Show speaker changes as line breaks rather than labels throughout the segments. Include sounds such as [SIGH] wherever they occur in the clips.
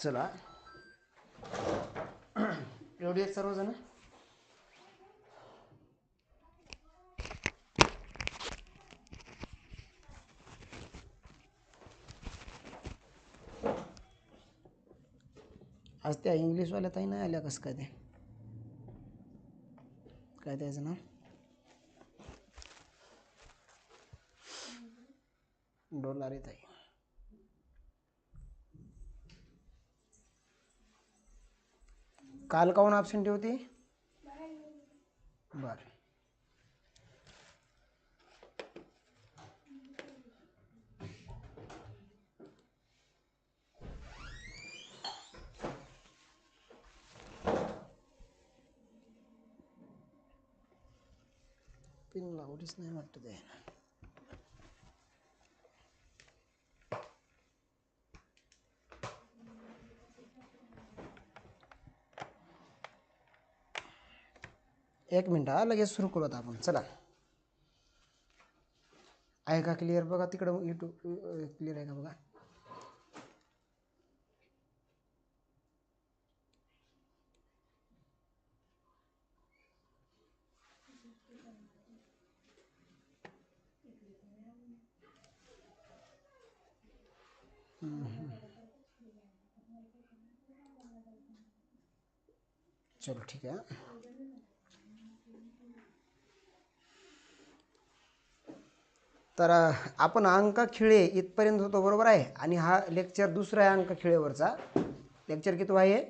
चला. एवढी आहेत सर्वजण? आज त्या इंग्लिशवाल्या ताई नाही आल्या कसं काय ते? काय त्याचं ना डोलारे ताई. काल काऊन ऑप्शन होती? बर. पिन लावलीच नाही वाटतं ते एक मिनिट, हा लगेच सुरू करू आता आपण चला। आहे का क्लिअर बघा तिकडं युट्यूब क्लिअर आहे का चलो, ठीक आहे तर आपण अंक खिळे इथपर्यंत होतो बरोबर आहे? आणि हा लेक्चर दुसरा आहे अंक खिळेवरचा. लेक्चर किती आहे?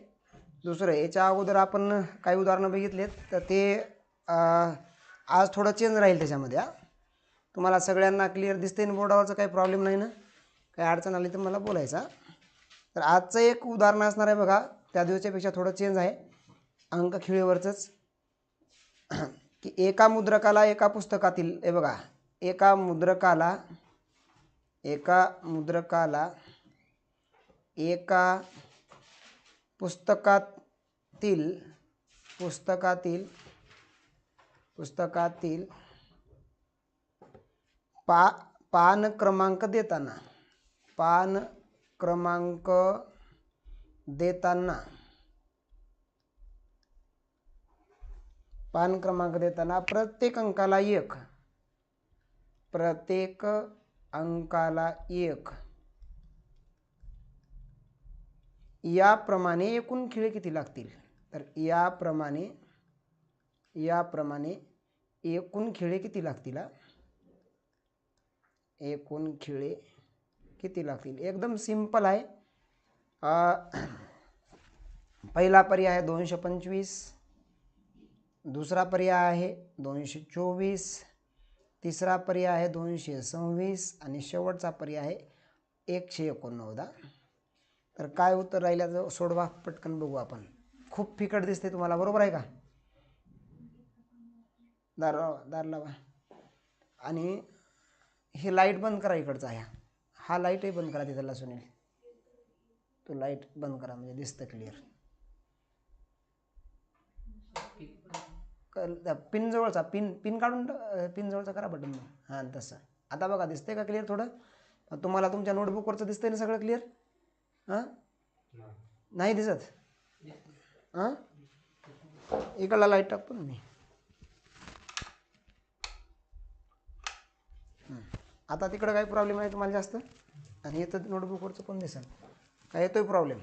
दुसरं आहे. याच्या अगोदर आपण काही उदाहरणं बघितलेत. तर ते आज थोडं चेंज राहील त्याच्यामध्ये हा. तुम्हाला सगळ्यांना क्लिअर दिसते ना बोर्डावरचं काही प्रॉब्लेम नाही ना? काही अडचण आली तर मला बोलायचा तर आजचं एक उदाहरण असणार आहे बघा. त्या दिवसापेक्षा थोडं चेंज आहे. अंक खिळेवरचंच. [CLEARS THROAT] की एका मुद्रकाला एका पुस्तकातील हे बघा. एका मुद्रकाला एका मुद्रकाला एका पुस्तकातील पुस्तकातील पुस्तकातील पा पान क्रमांक देताना पान क्रमांक देताना पान क्रमांक देताना प्रत्येक अंकाला एक. प्रत्येक अंकाला एक. याप्रमाणे एकूण खिळे किती लागतील? तर याप्रमाणे याप्रमाणे एकूण खिळे किती लागतील एकूण खिळे किती लागतील? एकदम सिंपल आहे. पहिला पर्याय आहे दोनशे पंचवीस. दुसरा पर्याय आहे दोनशे चोवीस. तिसरा पर्याय आहे दोनशे सव्वीस आणि शेवटचा पर्याय आहे एकशे एकोणनव्वदा तर काय उत्तर राहिल्याचं सोडवा पटकन बघू आपण. खूप फिकट दिसते तुम्हाला बरोबर आहे का? दार दार लावा. आणि हे लाइट बंद करा इकडचा आहे हा लाईटही बंद करा तिथला सुनील तो लाइट बंद करा म्हणजे दिसतं क्लिअर पिन जवळचा पिन पिन काढून पिन जवळचा करा बटन हां तसं. आता बघा दिसतंय का क्लिअर थोडं? तुम्हाला तुमच्या नोटबुकवरचं दिसतंय ना सगळं क्लिअर हां? नाही दिसत? हां? इकडला लाइट टाकतो ना मी. हं. आता तिकडं काही प्रॉब्लेम नाही तुम्हाला जास्त? आणि येतं नोटबुकवरचं पण दिसेल? काय येतोय प्रॉब्लेम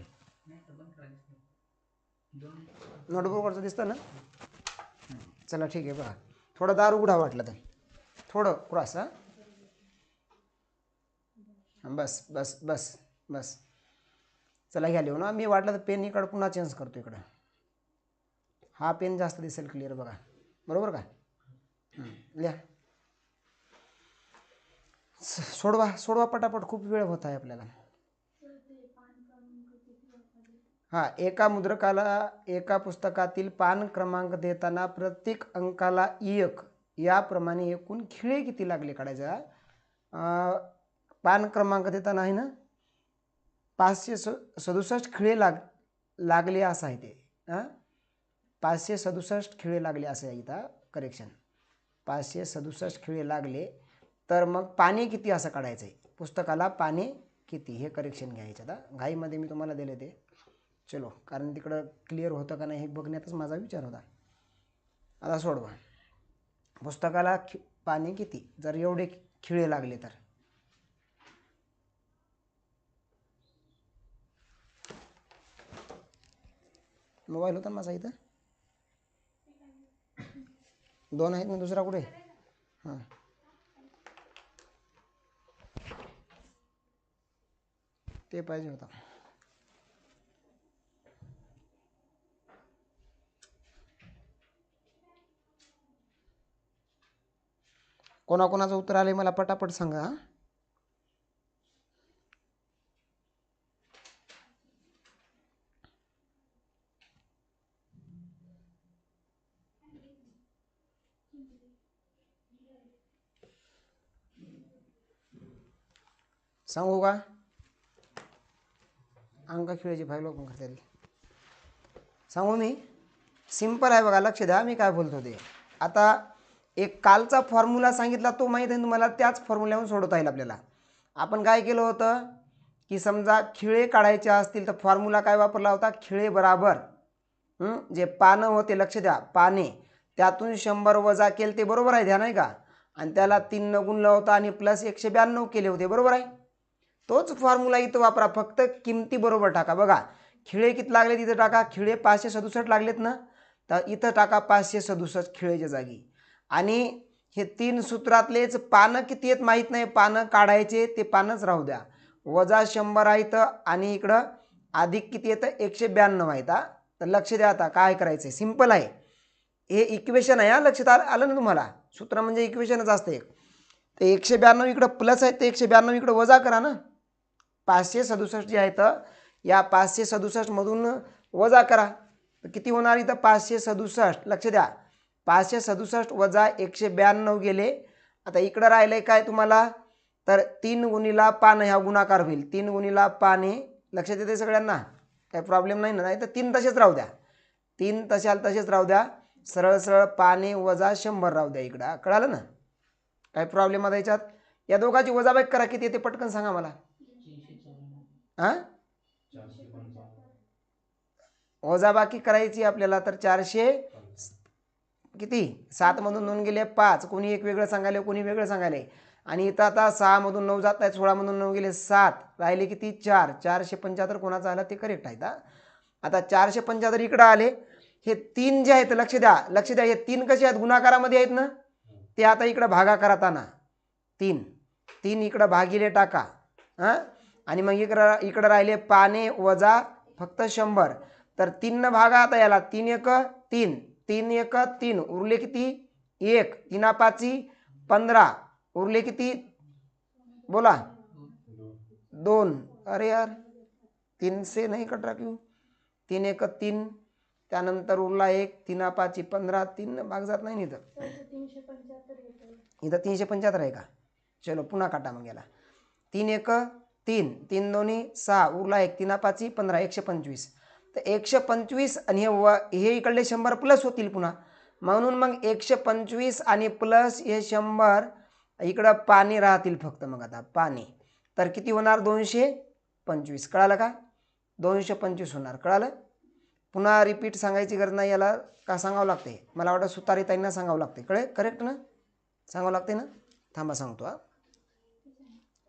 नोटबुकवरचं दिसतं ना. चला ठीक आहे बघा. थोडं दार उघडा वाटलं तर. थोडं क्रॉस हां. बस बस बस बस. चला घ्या लिहून ना मी वाटलं तर पेन इकडं पुन्हा चेंज करतो इकडं. हा पेन जास्त दिसेल क्लिअर बघा. बरोबर का? लिहा. सोडवा सोडवा पटापट. खूप वेळ होत आहे आपल्याला. हां एका मुद्रकाला एका पुस्तकातील पान क्रमांक देताना प्रत्येक अंकाला एक. याप्रमाणे एकूण खिळे किती लागले काढायचा पान क्रमांक देताना आहे ना? पाचशे स सदुसष्ट खिळे लाग लागले असं आहे ते हां? पाचशे सदुसष्ट खिळे लागले असं आहे इथं करेक्शन पाचशे सदुसष्ट खिळे लागले तर मग पाणी किती असं काढायचं? आहे पुस्तकाला पाणी किती? हे करेक्शन घ्यायचं. आता घाईमध्ये मी तुम्हाला दिले ते. चलो कारण तिकडं क्लिअर होतं का नाही हे बघण्यातच माझा विचार होता. आता सोडवा. पुस्तकाला खि पाणी किती? जर एवढे खिळे लागले तर. मोबाईल होता ना माझा इथं? दोन आहेत ना दुसरा कुठे? हां. ते पाहिजे होता. कोणाकोणाचं उत्तर आले मला पटापट सांगा सांगू का? अंगा खेळायची फाईल ओपन करता येईल सांगू मी? सिंपल आहे बघा लक्ष द्या मी काय बोलतो ते. आता एक कालचा फॉर्म्युला सांगितला तो माहीत आहे तुम्हाला? त्याच फॉर्म्युल्यावर सोडवता येईल आपल्याला. आपण काय केलं होतं? की समजा खिळे काढायचे असतील तर फॉर्म्युला काय वापरला होता? खिळे बराबर. जे पानं होते लक्ष द्या. पाने. त्यातून शंभर वजा केले ते बरोबर आहे ध्यान आहे का? आणि त्याला तीन न गुणलं होतं आणि प्लस एकशे ब्याण्णव केले होते बरोबर आहे? तोच फॉर्म्युला इथं वापरा. फक्त किमती बरोबर टाका. बघा खिळे किती लागले तिथं टाका? खिळे पाचशे सदुसष्ट लागलेत ना? तर इथं टाका पाचशे सदुसष्ट खिळेच्या जागी. आणि हे तीन सूत्रातलेच पानं किती आहेत माहीत नाही. पानं काढायचे ते पानच राहू द्या. वजा शंभर आहेत आणि इकडं अधिक किती येतं एकशे ब्याण्णव आहेत हा. तर लक्ष द्या आता काय करायचं आहे सिंपल आहे. हे इक्वेशन आहे हा. लक्षात आलं आलं ना तुम्हाला? सूत्र म्हणजे इक्वेशनच असतं एक. तर एकशे ब्याण्णव इकडं प्लस आहे ते एकशे ब्याण्णव इकडं वजा करा ना. पाचशे सदुसष्ट जे आहेत या पाचशे सदुसष्टमधून वजा करा. तर किती होणार इथं? पाचशे सदुसष्ट. लक्ष द्या. पाचशे सदुसष्ट वजा एकशे ब्याण्णव गेले. आता इकडं राहिलं आहे काय तुम्हाला? तर तीन गुणीला पान ह्या गुणाकार होईल. तीन गुणीला पाने लक्षात येते सगळ्यांना? काही प्रॉब्लेम नाही ना? नाही तर तीन तसेच राहू द्या. तीन तशाल तसेच राहू द्या. सरळ सरळ पाने वजा शंभर राहू द्या इकडं. कळालं ना? काय प्रॉब्लेम आता याच्यात? या दोघांची वजाबाई करा. किती येते पटकन सांगा मला. हां वजाबाकी करायची आपल्याला तर चारशे किती? सातमधून दोन गेले पाच. कोणी एक वेगळं सांगायले कोणी वेगळं सांगायले. आणि इथं आता सहामधून नऊ जात आहेत सोळामधून नऊ गेले सात. राहिले किती? चार. चारशे पंच्याहत्तर कोणाचं आलं ते करेक्ट आहेत आता चारशे पंच्याहत्तर इकडं आले. हे तीन जे आहेत लक्ष द्या. लक्ष द्या हे तीन कसे आहेत? गुणाकारामध्ये आहेत ना? ते आता इकडं भागाकार आणा तीन. तीन इकडं भागिले टाका हां. आणि मग इकडं इकडं राहिले पाने वजा फक्त शंभर. तर तीननं भागा आता याला. तीन एक तीन. तीन एक तीन. उरले किती? एक. तीना पाची पंधरा. उरले किती? बोला. दोन. अरे यार तीनशे नाही कट राखीव तीन एक तीन. त्यानंतर उरला एक. तीना पाची पंधरा. तीन भाग जात नाही इथं? इथं तीनशे पंच्याहत्तर आहे का? चलो पुन्हा काटा मग याला. तीन एक तीन. तीन दोन्ही सहा. उरला एक. तीना पाची पंधरा. एकशे पंचवीस. तर एकशे पंचवीस आणि हे व हे इकडले शंभर प्लस होतील पुन्हा. म्हणून मग एकशे पंचवीस आणि प्लस हे शंभर इकडं पाणी राहतील फक्त मग आता पाणी. तर किती होणार? दोनशे पंचवीस. कळालं का? दोनशे पंचवीस होणार. कळालं? पुन्हा रिपीट सांगायची गरज नाही याला का सांगावं लागते? मला वाटतं सुतारी ताईंना सांगावं लागते. कळे करेक्ट ना? सांगावं लागते ना? थांबा सांगतो हा.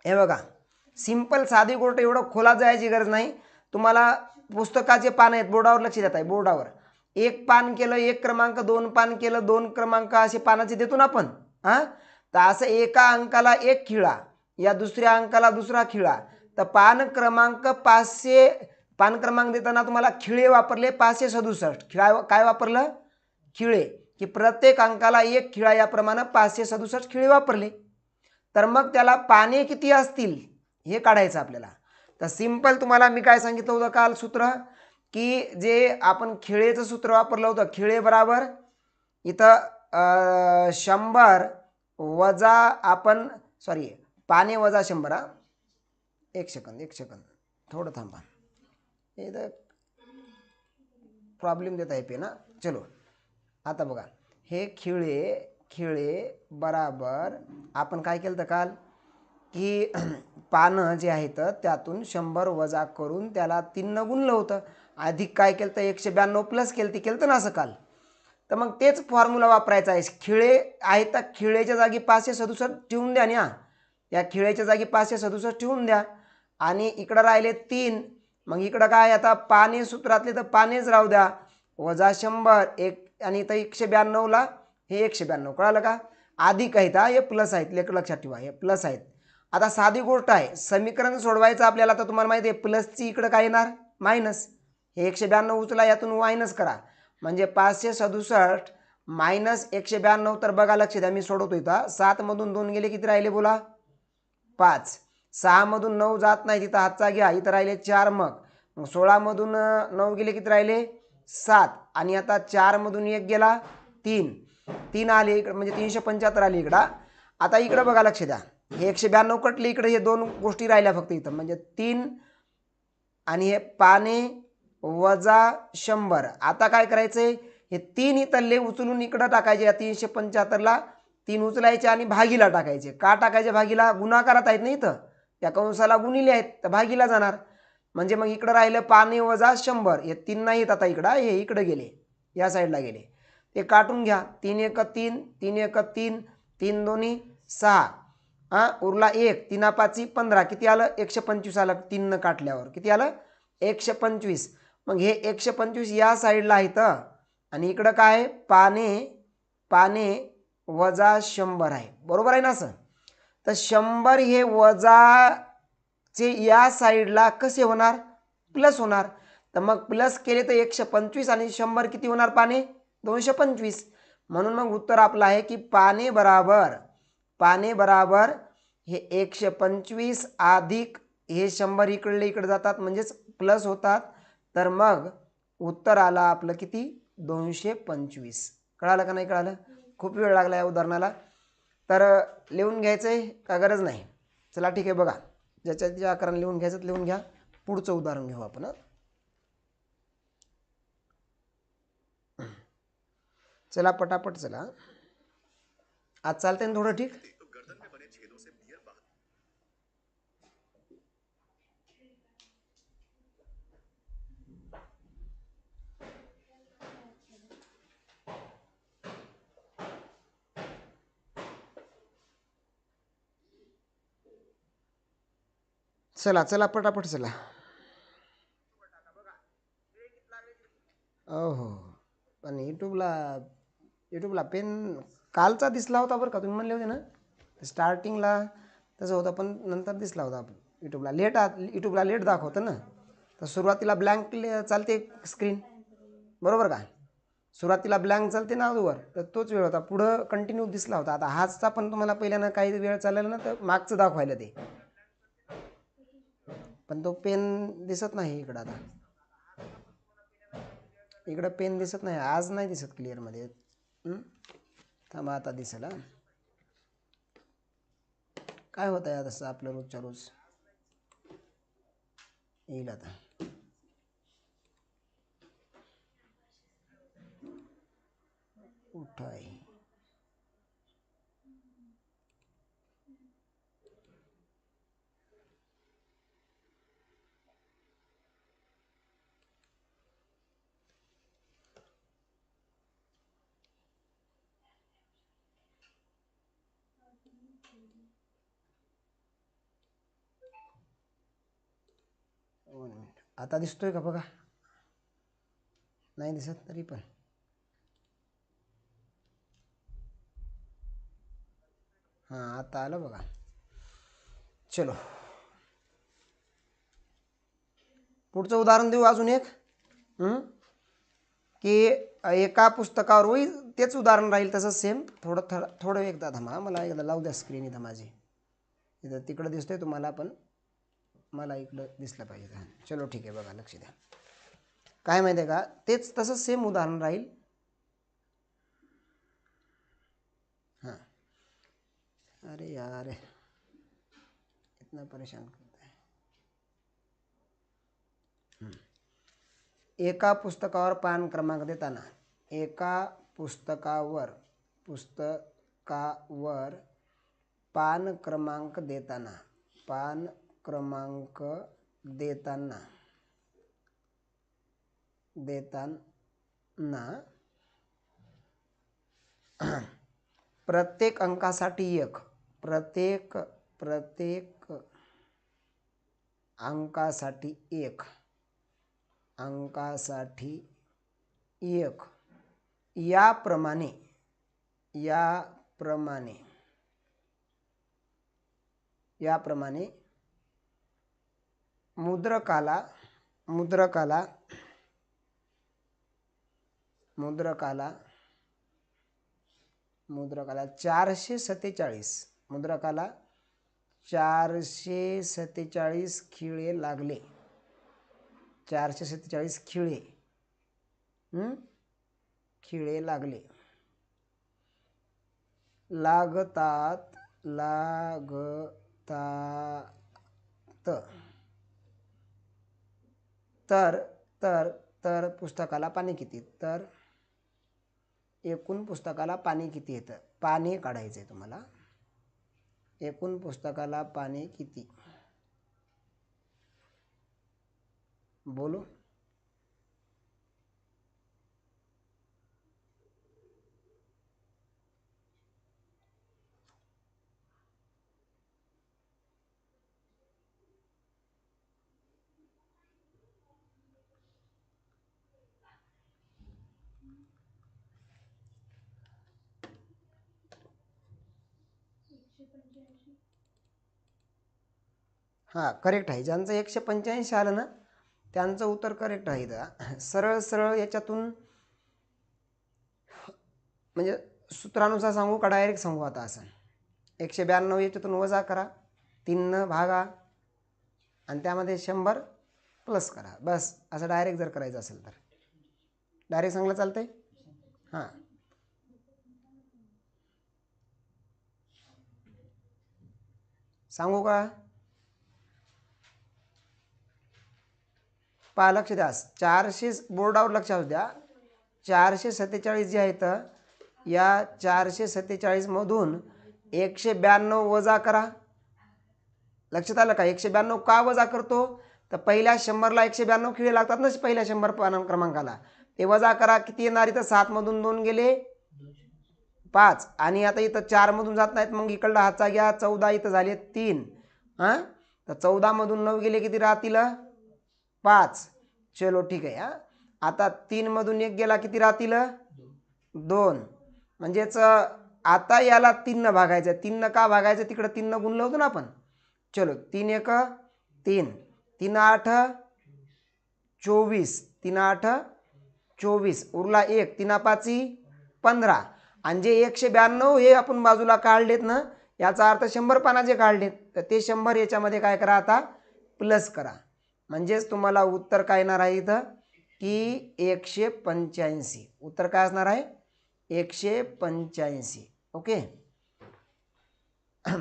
हे बघा सिंपल साधी गोष्ट एवढं खोलात जायची गरज नाही. तुम्हाला पुस्तकाचे पान आहेत बोर्डावर लक्ष देत आहे बोर्डावर. एक पान केलं एक क्रमांक दोन पान केलं दोन क्रमांक असे पानाचे देतो ना आपण हां? तर असं एका अंकाला एक खिळा या दुसऱ्या अंकाला दुसरा खिळा. तर पान क्रमांक पाचशे पान क्रमांक देताना तुम्हाला खिळे वापरले पाचशे सदुसष्ट. खिळा काय वापरलं? खिळे. की प्रत्येक अंकाला एक खिळा याप्रमाणे पाचशे सदुसष्ट खिळे वापरले. तर मग त्याला पाने किती असतील? हे काढायचं आपल्याला. तर सिंपल तुम्हाला मी काय सांगितलं होतं काल सूत्र? की जे आपण खिळेचं सूत्र वापरलं होतं खिळे बराबर इथं शंभर वजा आपण सॉरी पाने वजा शंभर हा? एक सेकंद एक सेकंद थोडं थांबा. इथं प्रॉब्लेम देत आहे पे ना? चलो. आता बघा. हे खिळे खिळे बराबर आपण काय केलं तर काल? की [CLEARS THROAT] पानं जे आहेत त्यातून शंभर वजा करून त्याला तीननं गुणलं होतं. अधिक काय केलं तर एकशे ब्याण्णव प्लस केलं ती केलं तर ना असं काल. तर मग तेच फॉर्म्युला वापरायचा आहे. खिळे आहे तर खिळेच्या जागी पाचशे सदुसष्ट ठेवून द्या ना या खिळेच्या जागी पाचशे सदुसष्ट ठेवून द्या. आणि इकडं राहिले तीन. मग इकडं काय आता? पाने सूत्रातले तर पानेच राहू द्या. वजा शंभर एक आणि इथं एकशे ब्याण्णवला हे एकशे ब्याण्णव. कळालं का? अधिक आहेत हा हे प्लस आहेत. लेख लक्षात ठेवा. हे प्लस आहेत. आता साधी गोष्ट आहे समीकरण सोडवायचं आपल्याला तर तुम्हाला माहिती आहे प्लसची इकडं काय येणार? मायनस हे एकशे ब्याण्णव उचला यातून मायनस करा. म्हणजे पाचशे सदुसष्ट मायनस एकशे ब्याण्णव तर बघा लक्ष द्या मी सोडवतो इथं सातमधून दोन गेले किती राहिले बोला? पाच. सहामधून नऊ जात नाही तिथं हातचा घ्या इथं राहिले चार मग. मग सोळामधून नऊ गेले किती राहिले? सात. आणि आता चारमधून एक गेला तीन. तीन आले इकडं म्हणजे तीनशे पंच्याहत्तर आले इकडं. आता इकडं बघा लक्ष द्या. हे एकशे ब्याण्णव कटले इकडे हे दोन गोष्टी राहिल्या फक्त इथं. म्हणजे तीन आणि हे पाने वजा शंभर. आता काय करायचं आहे हे तीन इथले उचलून इकडं टाकायचे या तीनशे पंच्याहत्तरला तीन उचलायचे आणि भागीला टाकायचे. का टाकायचे भागीला? गुणाकारात आहेत ना इथं. त्या कंसाला गुणिले आहेत तर भागीला जाणार. म्हणजे मग इकडं राहिलं पाने वजा शंभर. हे तीन नाहीत आता इकडं हे इकडं गेले. या साईडला गेले. ते काटून घ्या. तीन एक तीन तीन एक तीन तीन दोन्ही सहा. हां उरला एक तीना पाची पंधरा. किती आलं? एकशे पंचवीस आलं. तीननं काटल्यावर किती आलं? एकशे पंचवीस. मग हे एकशे पंचवीस या साईडला आहे तर आणि इकडं काय? आहे? पाने पाने वजा शंभर आहे. बरोबर आहे ना असं? तर शंभर हे वजाचे या साईडला कसे होणार? प्लस होणार. तर मग प्लस केले तर एकशे पंचवीस आणि शंभर किती होणार पाने? दोनशे पंचवीस. म्हणून मग उत्तर आपलं आहे की पाने बराबर पाने बराबर हे एकशे पंचवीस अधिक हे शंभर इकडले इकडे जातात म्हणजेच प्लस होतात. तर मग उत्तर आलं आपलं किती? दोनशे पंचवीस. कळालं का नाही कळालं? खूप वेळ लागला या उदाहरणाला. तर लिहून घ्यायचं आहे का गरज नाही? चला ठीक आहे बघा. ज्याच्या ज्या आकाराने लिहून घ्यायचं तर लिहून घ्या. पुढचं उदाहरण घेऊ आपण चला पटापट चला. आज चालतंय ना थोडं ठीक? चला चला पटापट चला. हो. पण यूट्यूबला यूट्यूबला पेन कालचा दिसला होता बरं का तुम्ही म्हणले होते ना? स्टार्टिंगला तसं होतं पण नंतर दिसला होता. यूट्यूबला लेट आ यूट्यूबला लेट दाखवतं ना? तर सुरुवातीला ब्लँक चालते स्क्रीन बरोबर का? सुरुवातीला ब्लँक चालते ना अगोदर तर तोच वेळ होता. पुढं कंटिन्यू दिसला होता. आता हाचचा पण तुम्हाला पहिल्यानं काही वेळ चालला ना तर मागचं दाखवायला ते पण तो पेन दिसत नाही इकडं आता. इकडं पेन दिसत नाही. आज नाही दिसत क्लिअरमध्ये थांबा आता दिसेल काय होत आहे तसं आपलं रोजच्या रोज? येईल आता. उठाई हो दोन मिनिट आता दिसतोय का बघा? नाही दिसत तरी पण. हां आता आलं बघा. चलो. पुढचं उदाहरण देऊ अजून एक. की एका पुस्तकावर होई तेच उदाहरण राहील तसंच सेम थोडं थोडं थोडं एकदा थांबा. मला एकदा लावू द्या स्क्रीन इथं माझी. इथं तिकडं दिसतोय तुम्हाला पण. मला इकडं दिसलं पाहिजे चलो ठीक आहे बघा लक्ष द्या. काय माहिती आहे का? तेच तसंच सेम उदाहरण राहील. हां. अरे यार इतना परेशान करता है. एका पुस्तकावर पान क्रमांक देताना एका पुस्तकावर पुस्तकावर पान क्रमांक देताना पान क्रमांक देताना. देताना. [CLEARS THROAT] प्रत्येक अंकासाठी एक. प्रत्येक प्रत्येक अंकासाठी एक. अंकासाठी एक. या याप्रमाणे याप्रमाणे याप्रमाणे मुद्रकाला मुद्रकाला मुद्रकाला मुद्रकाला चारशे सत्तेचाळीस मुद्रकाला चारशे सत्तेचाळीस खिळे लागले. चारशे सत्तेचाळीस खिळे खिळे लागले. लागतात लागतात. तर तर तर पुस्तकाला पाणी किती? तर एकूण पुस्तकाला पाणी किती येतं? पाणी काढायचं आहे तुम्हाला. एकूण पुस्तकाला पाणी किती? बोलू. हां करेक्ट आहे. ज्यांचं एकशे पंच्याऐंशी आलं ना त्यांचं उत्तर करेक्ट आहे इथं. सरळ सरळ याच्यातून म्हणजे सूत्रानुसार सांगू का? डायरेक्ट सांगू आता असं. एकशे ब्याण्णव याच्यातून वजा करा. तीननं भागा. आणि त्यामध्ये शंभर प्लस करा. बस असं डायरेक्ट जर करायचं असेल तर. डायरेक्ट सांगलं चालतंय? हां. सांगू का? पहा लक्ष द्या. चारशे बोर्डावर लक्ष असू द्या. चारशे सत्तेचाळीस जे आहेत या चारशे सत्तेचाळीसमधून एकशे ब्याण्णव वजा करा. लक्षात आलं का? एकशे ब्याण्णव का वजा करतो? तर पहिल्या शंभरला एकशे ब्याण्णव खिळे लागतात ना पहिल्या शंभर पान क्रमांकाला. ते वजा करा. किती येणार इथं सातमधून दोन गेले. पाच. आणि आता इथं चारमधून जात नाहीत मग इकडला हातचा घ्या चौदा इथं झाले तीन. हां? तर चौदामधून नऊ गेले किती राहतील? पाच. चलो ठीक आहे हां. आता तीनमधून एक गेला किती राहतील? दोन. म्हणजेच आता याला तीननं भागायचं तीननं का भागायचं तिकडं तीननं गुणलं होतं ना आपण. चलो तीन एक तीन. तीन आठ चोवीस. तीन आठ चोवीस. उरला एक. तीना पाची पंधरा. आणि जे एकशे ब्याण्णव हे आपण बाजूला काढलेत ना याचा अर्थ शंभर पानाचे काढलेत तर ते शंभर याच्यामध्ये काय करा आता प्लस करा. म्हणजेच तुम्हाला उत्तर काय येणार आहे इथं? की एकशे पंच्याऐंशी. उत्तर काय असणार आहे? एकशे पंच्याऐंशी. ओके [CLEARS THROAT]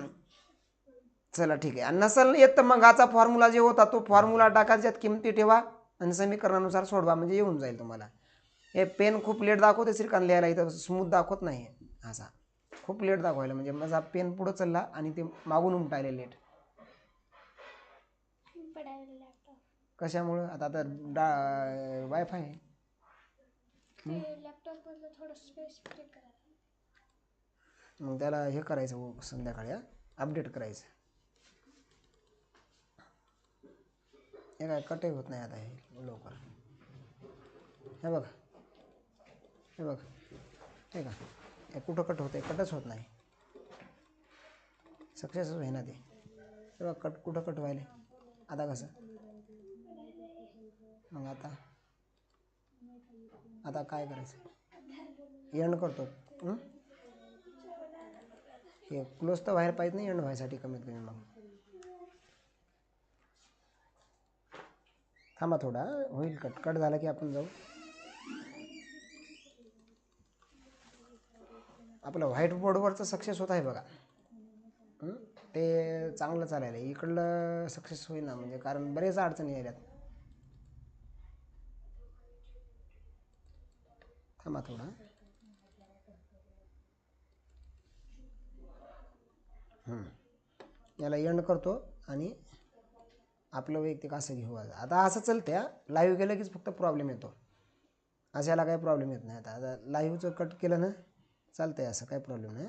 चला ठीक आहे. आणि नसल येत तर मग हाचा फॉर्म्युला जे होता तो फॉर्म्युला टाकायच्यात किमती ठेवा आणि समीकरणानुसार सोडवा म्हणजे येऊन जाईल तुम्हाला. हे पेन खूप लेट दाखवते श्रीकांत लिहायला इथं स्मूथ दाखवत नाही असा. खूप लेट दाखवायला म्हणजे माझा पेन पुढं चालला आणि ते मागून उमटायले लेट कशामुळं? आता तर डा वायफाय मग त्याला हे करायचं हो संध्याकाळी अपडेट करायचं. हे काय कटही होत नाही आता हे लवकर. हे बघा. हे बघ. हे का? हे कुठं कट होतं आहे कटच होत नाही. सक्सेस होईना ते. हे बघ कट कुठं कट व्हायले आता कसं? मग आता? आता काय करायचं? एंड करतो. हे? क्लोज तर बाहेर पाहिजे नाही एंड व्हायसाठी कमीत कमी मग. थांबा थोडा होईल कट कट झाला की आपण जाऊ. आपलं व्हाईट बोर्डवरचं सक्सेस होत आहे बघा. ते चांगलं चालायला इकडलं सक्सेस होईना म्हणजे कारण बरेच अडचणी आल्यात. थांबा थोडा हं. याला एंड करतो आणि आपलं वैयक्तिक असं घेऊ आता. आता असं चालतं लाईव्ह गेलं कीच फक्त प्रॉब्लेम येतो. अशाला काही प्रॉब्लेम येत नाही. आता आता लाईव्हचं कट केलं ना चालतं आहे असं काय प्रॉब्लेम नाही